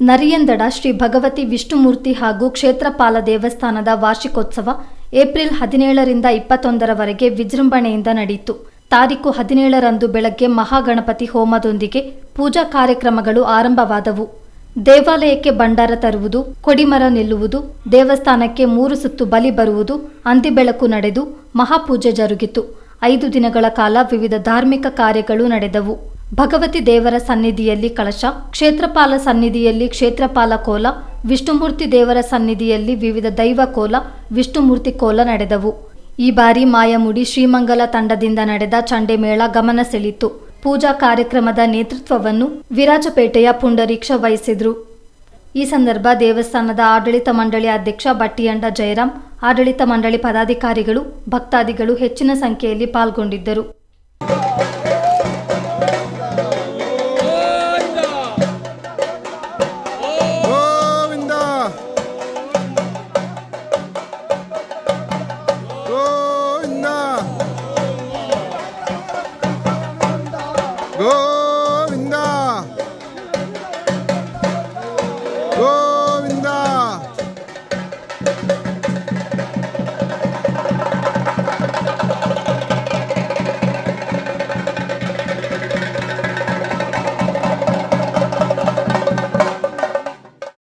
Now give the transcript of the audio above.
ನರಿಯಂದಡ ಶ್ರೀ ಭಗವತಿ ವಿಷ್ಣುಮೂರ್ತಿ ಹಾಗೂ ಕ್ಷೇತ್ರಪಾಲ ದೇವಸ್ಥಾನದ ವಾರ್ಷಿಕೋತ್ಸವ ಏಪ್ರಿಲ್ ಹದಿನೇಳರಿಂದ ಇಪ್ಪತ್ತೊಂದರವರೆಗೆ ವಿಜೃಂಭಣೆಯಿಂದ ನಡೆಯಿತು. ತಾರೀಕು ಹದಿನೇಳರಂದು ಬೆಳಗ್ಗೆ ಮಹಾಗಣಪತಿ ಹೋಮದೊಂದಿಗೆ ಪೂಜಾ ಕಾರ್ಯಕ್ರಮಗಳು ಆರಂಭವಾದವು. ದೇವಾಲಯಕ್ಕೆ ಭಂಡಾರ ತರುವುದು, ಕೊಡಿಮರ ನಿಲ್ಲುವುದು, ದೇವಸ್ಥಾನಕ್ಕೆ ಮೂರು ಸುತ್ತು ಬಲಿ ಬರುವುದು ಅಂದಿ ಬೆಳಕು ನಡೆದು ಮಹಾಪೂಜೆ ಜರುಗಿತು. ಐದು ದಿನಗಳ ಕಾಲ ವಿವಿಧ ಧಾರ್ಮಿಕ ಕಾರ್ಯಗಳು ನಡೆದವು. ಭಗವತಿ ದೇವರ ಸನ್ನಿಧಿಯಲ್ಲಿ ಕಳಶ, ಕ್ಷೇತ್ರಪಾಲ ಸನ್ನಿಧಿಯಲ್ಲಿ ಕ್ಷೇತ್ರಪಾಲ ಕೋಲ, ವಿಷ್ಣುಮೂರ್ತಿ ದೇವರ ಸನ್ನಿಧಿಯಲ್ಲಿ ವಿವಿಧ ದೈವ ಕೋಲ, ವಿಷ್ಣುಮೂರ್ತಿ ಕೋಲ ನಡೆದವು. ಈ ಬಾರಿ ಮಾಯಮುಡಿ ಶ್ರೀಮಂಗಲ ತಂಡದಿಂದ ನಡೆದ ಚಂಡೆಮೇಳ ಗಮನ ಸೆಳೆಯಿತು ಪೂಜಾ ಕಾರ್ಯಕ್ರಮದ ನೇತೃತ್ವವನ್ನು ವಿರಾಜಪೇಟೆಯ ಪುಂಡರೀಕ್ಷ ವಹಿಸಿದ್ರು. ಈ ಸಂದರ್ಭ ದೇವಸ್ಥಾನದ ಆಡಳಿತ ಮಂಡಳಿ ಅಧ್ಯಕ್ಷ ಬಟ್ಟಿಯಂಡ ಜಯರಾಮ್ ಆಡಳಿತ ಮಂಡಳಿ ಪದಾಧಿಕಾರಿಗಳು, ಭಕ್ತಾದಿಗಳು ಹೆಚ್ಚಿನ ಸಂಖ್ಯೆಯಲ್ಲಿ ಪಾಲ್ಗೊಂಡಿದ್ದರು. Go!